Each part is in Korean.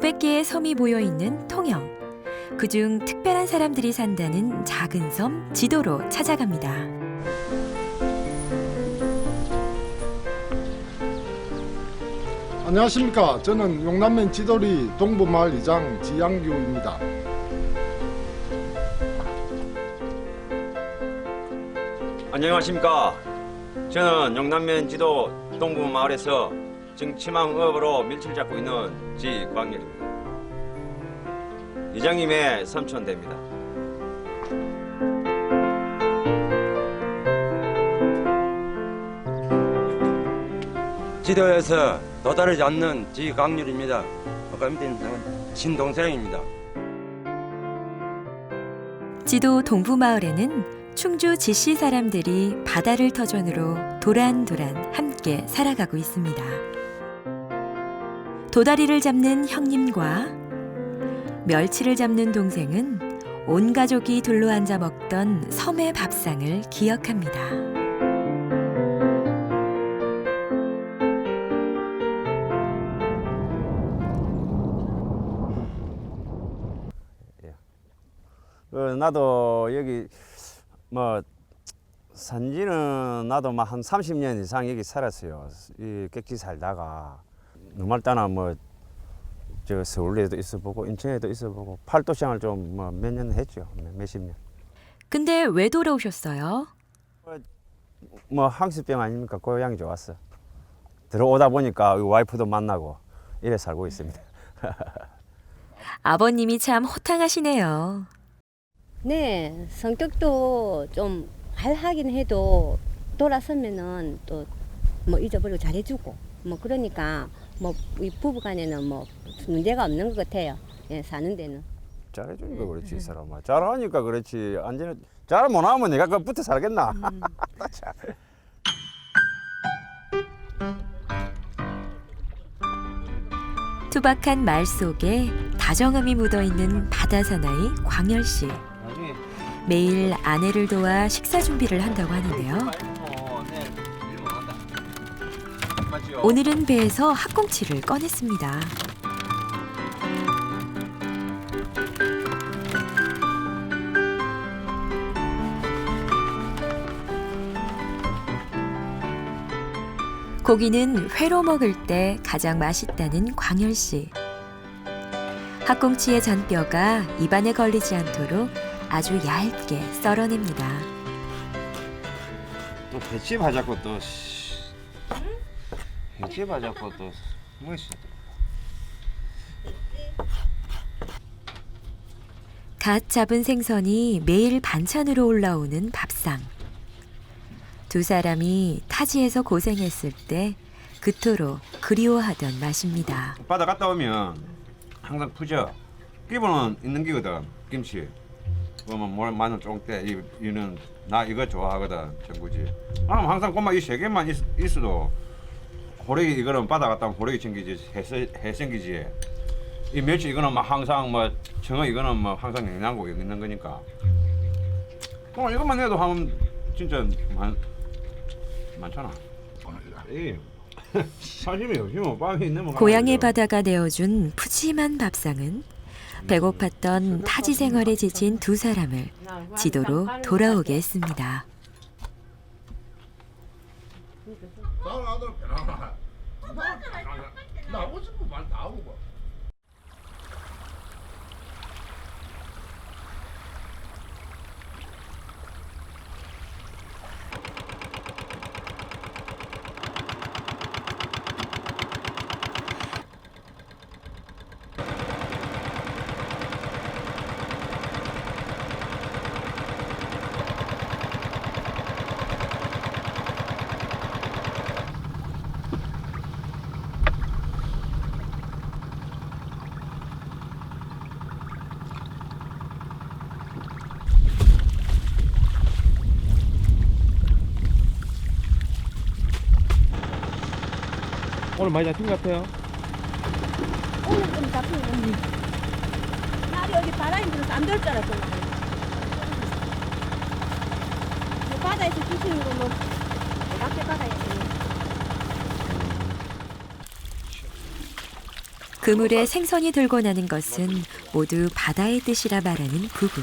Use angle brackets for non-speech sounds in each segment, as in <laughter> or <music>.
500개의 섬이 모여 있는 통영. 그중 특별한 사람들이 산다는 작은 섬 지도로 찾아갑니다. 안녕하십니까. 저는 용남면 지도리 동부마을 이장 지양규입니다. 안녕하십니까. 저는 영남면 지도 동부 마을에서 정치망업으로 밀치를 잡고 있는 지광렬입니다. 이장님의 삼촌대입니다. 지도에서 도달하지 않는 지강률입니다. 아까 밑에 있는 친동생입니다. 지도 동부마을에는 충주 지씨 사람들이 바다를 터전으로 도란도란 함께 살아가고 있습니다. 도다리를 잡는 형님과 멸치를 잡는 동생은 온 가족이 둘러 앉아 먹던 섬의 밥상을 기억합니다. 그 나도 여기 뭐 산지는 나도 막 한 30년 이상 여기 살았어요. 이 객지 살다가 누말따나 뭐 저 서울에도 있어보고 인천에도 있어보고 팔도 시장을 좀뭐몇년 했죠. 몇- 몇십 년. 근데 왜 돌아오셨어요? 뭐 항수병 아닙니까? 고향이 좋았어. 들어오다 보니까 이 와이프도 만나고 이래 살고 있습니다. <laughs> 아버님이 참 호탕하시네요. 네, 성격도 좀 활하긴 해도 돌아서면은 또 뭐 잊어버리고 잘해주고 뭐 그러니까 뭐 이 부부간에는 뭐 문제가 없는 것 같아요. 예, 사는 데는. 잘해주니까 그렇지 이 사람아. 잘하니까 그렇지. 안전히 잘 못하면 내가 그 붙어 살겠나? <laughs> 참. 투박한 말 속에 다정함이 묻어있는 바다 사나이 광열 씨. 나중에 매일 아내를 도와 식사 준비를 한다고 하는데요. 오늘은 배에서 학꽁치를 꺼냈습니다. 고기는 회로 먹을 때 가장 맛있다는 광열 씨. 학꽁치의 잔뼈가 입안에 걸리지 않도록 아주 얇게 썰어냅니다. 또 배집 하자고 또 씨. 배집 하자고 또 뭐있어 갓 잡은 생선이 매일 반찬으로 올라오는 밥상. 두 사람이 타지에서 고생했을 때 그토록 그리워하던 맛입니다. 바다 갔다 오면 항상 푸져. 기본은 있는 기거든 김치. 그러면 뭘 마늘 쫑대 이 이는 나 이거 좋아하거든 전구지. 아 항상 꼬마 이 세 개만 있, 있어도 호래기 이거는 바다 갔다 오면 호래기 챙기지 해, 해 생기지. 이 멸치 이거는 막 항상 뭐 청어 이거는 뭐 항상 냉장고 에 있는 거니까. 어 이것만 해도 하면 진짜 많 많잖아. 이 사심이 없으면 빵이 있는 뭐 고향의 바다가 내어준 푸짐한 밥상은 배고팠던 타지 생활에 지친 두 사람을 지도로 돌아오게 했습니다. 나오고 싶은 말 나오고. 오늘 많이 잡힌 것 같아요. 오늘 좀 잡힌 언니. 날이 여기 바다에 들어서 안 될 줄 알았잖아. 바다에서 주시는 거뭐 앞에 바다에서. 그물에 생선이 들고 나는 것은 모두 바다의 뜻이라 말하는 부부.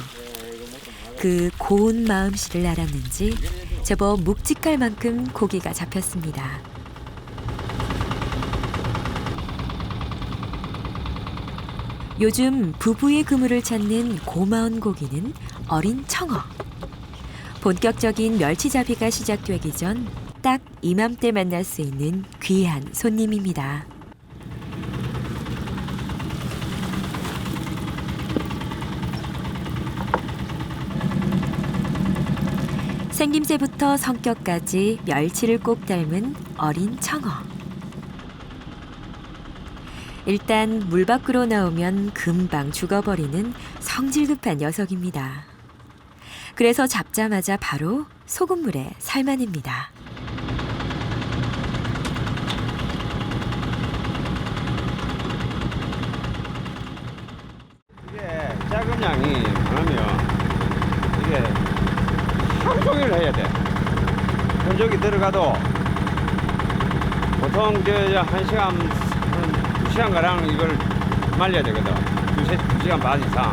그 고운 마음씨를 알았는지 제법 묵직할 만큼 고기가 잡혔습니다. 요즘 부부의 그물을 찾는 고마운 고기는 어린 청어. 본격적인 멸치잡이가 시작되기 전 딱 이맘때 만날 수 있는 귀한 손님입니다. 생김새부터 성격까지 멸치를 꼭 닮은 어린 청어. 일단 물 밖으로 나오면 금방 죽어버리는 성질급한 녀석입니다. 그래서 잡자마자 바로 소금물에 삶아냅니다. 이게 작은 양이 많으면 이게 하루 종일 해야 돼. 건조기 들어가도 보통 저한 시간 시간 가량 이걸 말려야 되거든. 두세 두 시간 반 이상.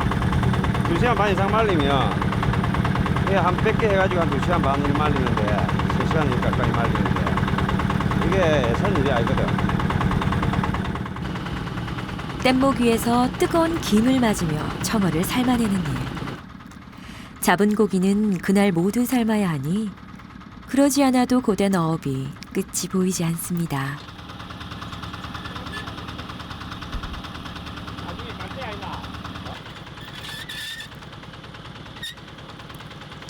두 시간 반 이상 말리면 이게 한 100개 해가지고 한두 시간 반을 말리는데 세 시간 가까이 말리는데 이게 선 일이 아니거든. 뗏목 위에서 뜨거운 김을 맞으며 청어를 삶아내는 일. 잡은 고기는 그날 모두 삶아야 하니 그러지 않아도 고된 어업이 끝이 보이지 않습니다.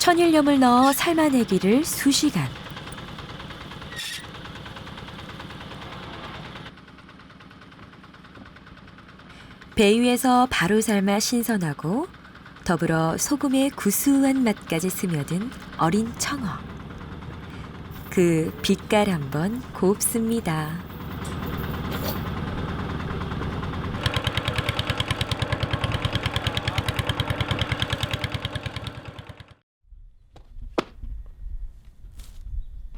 천일염을 넣어 삶아내기를 수시간. 배 위에서 바로 삶아 신선하고 더불어 소금의 구수한 맛까지 스며든 어린 청어. 그 빛깔 한번 곱습니다.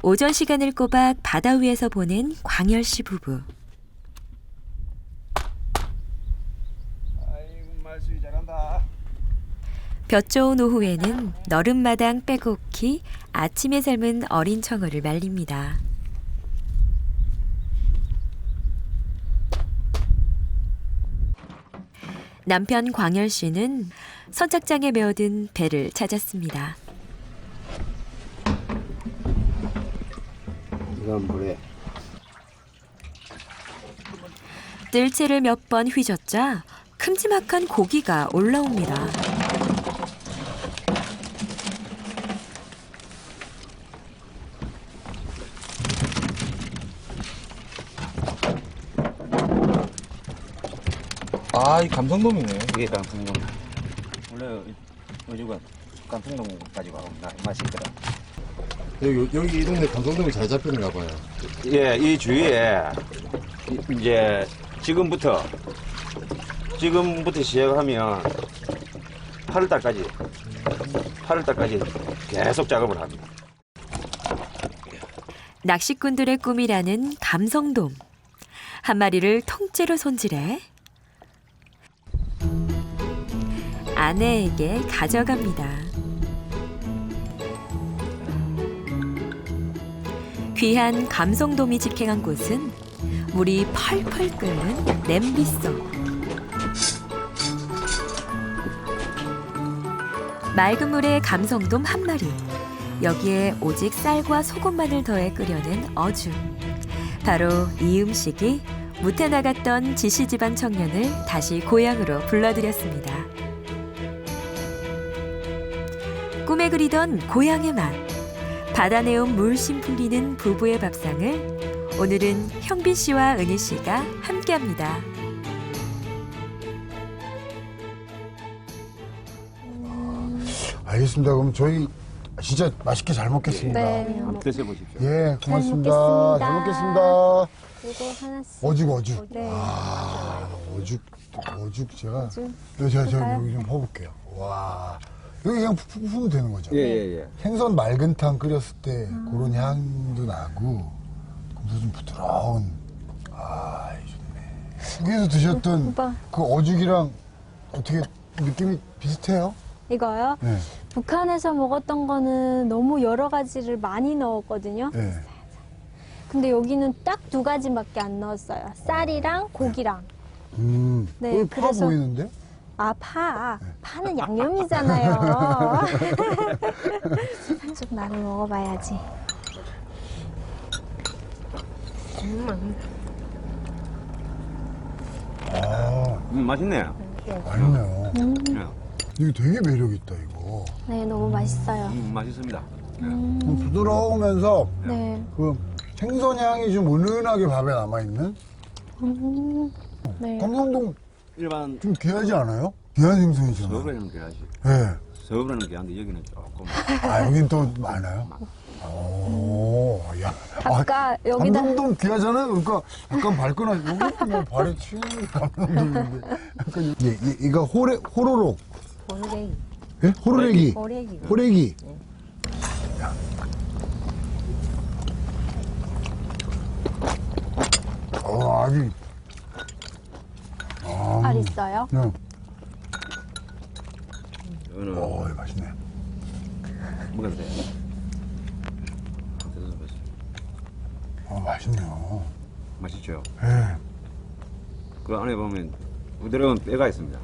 오전 시간을 꼬박 바다 위에서 보낸 광열 씨 부부. 아이고 말수이 잘한다. 볕 좋은 오후에는 너른 마당 빼곡히 아침에 삶은 어린 청어를 말립니다. 남편 광열 씨는 선착장에 메어든 배를 찾았습니다. 이건 뭐래? 뜰채를 몇 번 휘젓자 큼지막한 고기가 올라옵니다. 아, 이 감성돔이네. 이게 깡통동. 원래 어주가 깡통동까지 가고 나 맛이 있더라. 여기, 여기 이 동네 감성돔이 잘 잡히는가 봐요. 예, 이 주위에 이- 이제 지금부터 지금부터 시작하면 8월달까지 8월달까지 계속 작업을 합니다. 낚시꾼들의 꿈이라는 감성돔. 한 마리를 통째로 손질해 아내에게 가져갑니다. 귀한 감성돔이 직행한 곳은 물이 펄펄 끓는 냄비 속. 맑은 물에 감성돔 한 마리. 여기에 오직 쌀과 소금만을 더해 끓여낸 어죽. 바로 이 음식이 무태 나갔던 지시 집안 청년을 다시 고향으로 불러들였습니다. 꿈에 그리던 고향의 맛. 바다 내온 물씬 풍기는 부부의 밥상을 오늘은 형빈 씨와 은희 씨가 함께합니다. 알겠습니다. 그럼 저희 진짜 맛있게 잘 먹겠습니다. 한번 드셔보십시오. 예, 고맙습니다. 잘 먹겠습니다. 이거 하나씩. 어죽, 어죽. 네. 아, 어죽, 어죽 제가. 여 제가, 제가? 여기 좀 퍼볼게요. 와. 여기 그냥 푹푹 푸면 되는 거죠? 예, 예, 예. 생선 맑은탕 끓였을 때 음. 그런 향도 나고, 그래서 좀 부드러운. 아, 이 좋네. 북에서 드셨던 오빠 그 어죽이랑 어떻게 느낌이 비슷해요? 이거요? 네. 북한에서 먹었던 거는 너무 여러 가지를 많이 넣었거든요. 네. 근데 여기는 딱 두 가지밖에 안 넣었어요. 쌀이랑 고기랑. 음. 네, 네, 파 그래서- 보이는데? 아, 파. 파는 양념이잖아요. <laughs> 좀 나를 먹어봐야지. 아, 음, 맛있네. 맛있네요. 네. 이거 되게 매력있다, 이거. 네, 너무 맛있어요. 음, 맛있습니다. 좀 부드러우면서 네. 그 생선 향이 좀 은은하게 밥에 남아있는? 음, 네. 감성동 일반 좀 귀하지 않아요? 귀한 생선이잖아요. 서울에는 귀하지. 네. 서울에는 귀한데 여기는 조금 아, 여긴 또 많아요? 오, 야. 아, 아까 여기다 감성동 귀하잖아요. 그러니까 약간 발끈하 여기 뭐 발에 치는 감성동인데. 약간 이, 이, 이거 호레, 호로록. 호래기. 예? 호로레기. 호래기. 호래기. 어, 아주. 있어요? 네. 이거는 오, 맛있네. 먹어도 돼. 그래서 맛있- 어, 맛있네요. 맛있죠. 예. 그 안에 보면 부드러운 뼈가 있습니다.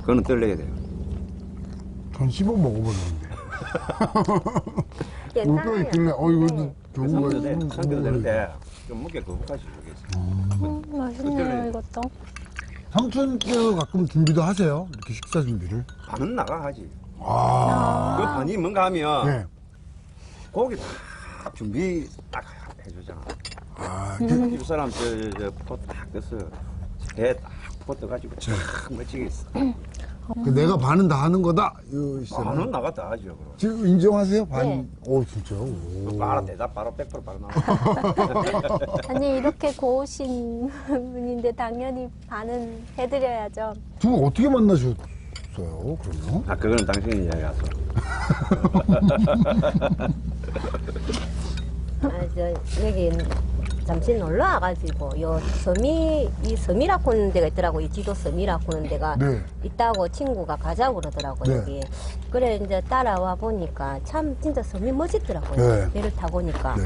그거는 뜰려야 돼요. 전 씹어 먹어버렸는데. 물뼈 괜찮아요. 있길래, 어, 이거 네. 좋은 거야. 돼. 음, 성도 음, 되는데 좀 먹게 거북하시 저게 있어. 음, 맛있네요, 이것도. 삼촌께서 가끔 준비도 하세요? 이렇게 식사 준비를? 반은 나가 하지. 아. 그 반이 뭔가 하면 네. 고기 딱 준비 딱 해주잖아. 아, 집 사람 저저포딱 떠서 배딱 퍼떠가지고 참 멋지게 있어. 그 내가 반은 다 하는 거다. 반은 나갔다 하죠. 그럼. 지금 인정하세요? 반? 네. 오, 진짜요? 오. 바로 대답 바로 100% 바로 나와. <laughs> 아니, 이렇게 고우신 분인데 당연히 반은 해드려야죠. 두 분 어떻게 만나셨어요, 그러면? 아 그거는 당신이 이야기 하소. <laughs> 아, 저, 여기 잠시 놀러 와가지고, 요 섬이, 이 섬이라고 하는 데가 있더라고. 이 지도 섬이라고 하는 데가 네. 있다고 친구가 가자고 그러더라고, 네. 여기. 그래, 이제 따라와 보니까 참 진짜 섬이 멋있더라고요. 네. 배를 타보니까. 네.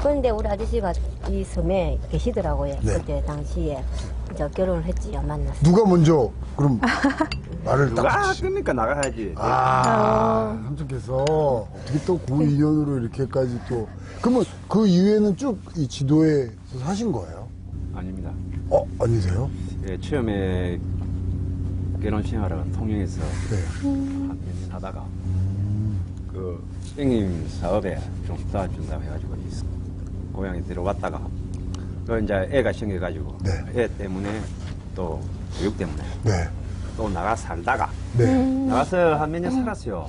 그런데 우리 아저씨가 이 섬에 계시더라고요. 네. 그때 당시에. 이제 결혼을 했지요, 만났어. 누가 먼저, 그럼, 말을 딱. 누가 같이- 끕니까 나가야지. 아, 삼촌께서 어떻게 또그 인연으로 이렇게까지 또. 그러면 그 이후에는 쭉 이 지도에서 사신 거예요? 아닙니다. 어, 아니세요? 예, 처음에 결혼 생활은 통영에서 네. 한몇년 하다가 그 형님 사업에 좀 도와준다고 해가지고 이 고향에 들어왔다가 그 이제 애가 생겨가지고 네. 애 때문에 또 교육 때문에 네. 또 나가 살다가 네. 나가서 한 몇 년 살았어요.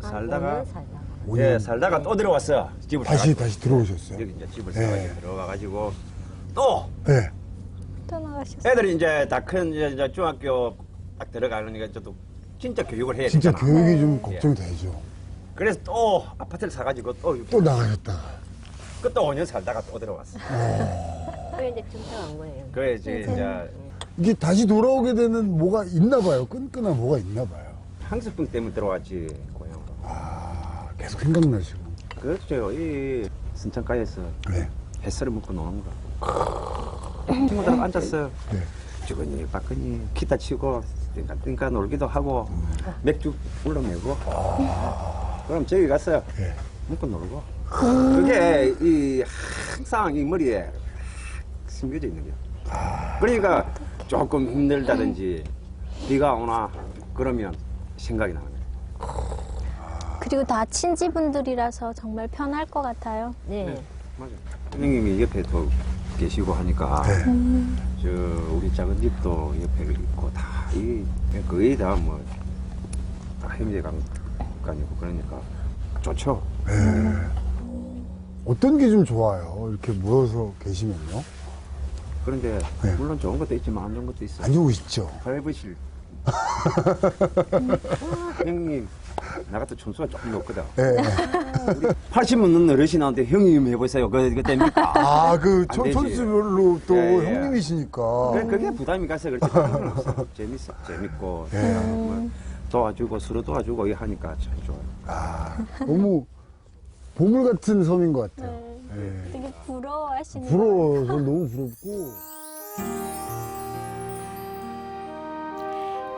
살다가 아, 살다가. 예 살다가 또 들어왔어 집을 다시, 사가지고. 다시 들어오셨어요? 여기 이제 집을 네. 사가지고 들어가가지고 또 네. 떠나가셨어요. 애들이 이제 다 큰 이제, 이제 중학교 딱 들어가려니까 저도 진짜 교육을 해야 진짜 되잖아. 교육이 좀 걱정이 되죠. 그래서 또 아파트를 사가지고 또 또 나가셨다가. 그또 5년 살다가 또 들어왔어. 그래, 이제 정착한 거예요. 그래 이제 이제 이게 다시 돌아오게 되는 뭐가 있나 봐요. 끈끈한 뭐가 있나 봐요. 항습병 때문에 들어왔지 고향으로. 아, 계속 생각나시고. 그렇죠. 이 순창가에서 네. 햇살을 먹고 노는 거. 친구들 앉았어. 네. 주거니 박거니 기타 치고 띵까 띵까 놀기도 하고 맥주 불러내고. 그럼 저기 가서 네. 먹고 놀고. 그게 이 항상 이 머리에 숨겨져 있는 거야. 그러니까 조금 힘들다든지 비가 오나 그러면 생각이 나는 거야. 그리고 다 친지분들이라서 정말 편할 것 같아요. 네. 맞아. 형님이 옆에 또 계시고 하니까 네. 저 우리 작은 집도 옆에 있고 다 이 거의 다뭐다 형제간간이고 그러니까 좋죠. 네. 어떤 게 좀 좋아요? 이렇게 모여서 계시면요? 그런데 네. 물론 좋은 것도 있지만 안 좋은 것도 있어. 안 좋으시죠? 프라이버실. 형님 나 같은 촌수가 조금 높거든. 예. 80 넘는 어르신한테 형님 해보세요. 그, 그 됩니까? 아, 그안 되지. 촌수별로 또 예, 예. 형님이시니까. 그, 그게 부담이 가서 그렇지. 그건 없어. 재밌어. 재밌고. 예. 뭐 도와주고 서로 도와주고 이거 하니까 참 좋아요. 아, 너무 보물 같은 섬인 것 같아요. 예. 되게 부러워하시는 부러워. 전 너무 부럽고.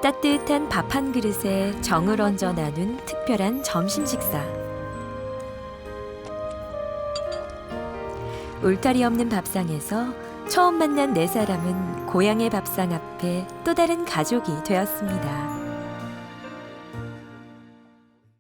따뜻한 밥 한 그릇에 정을 얹어 나눈 특별한 점심 식사. 울타리 없는 밥상에서 처음 만난 네 사람은 고향의 밥상 앞에 또 다른 가족이 되었습니다.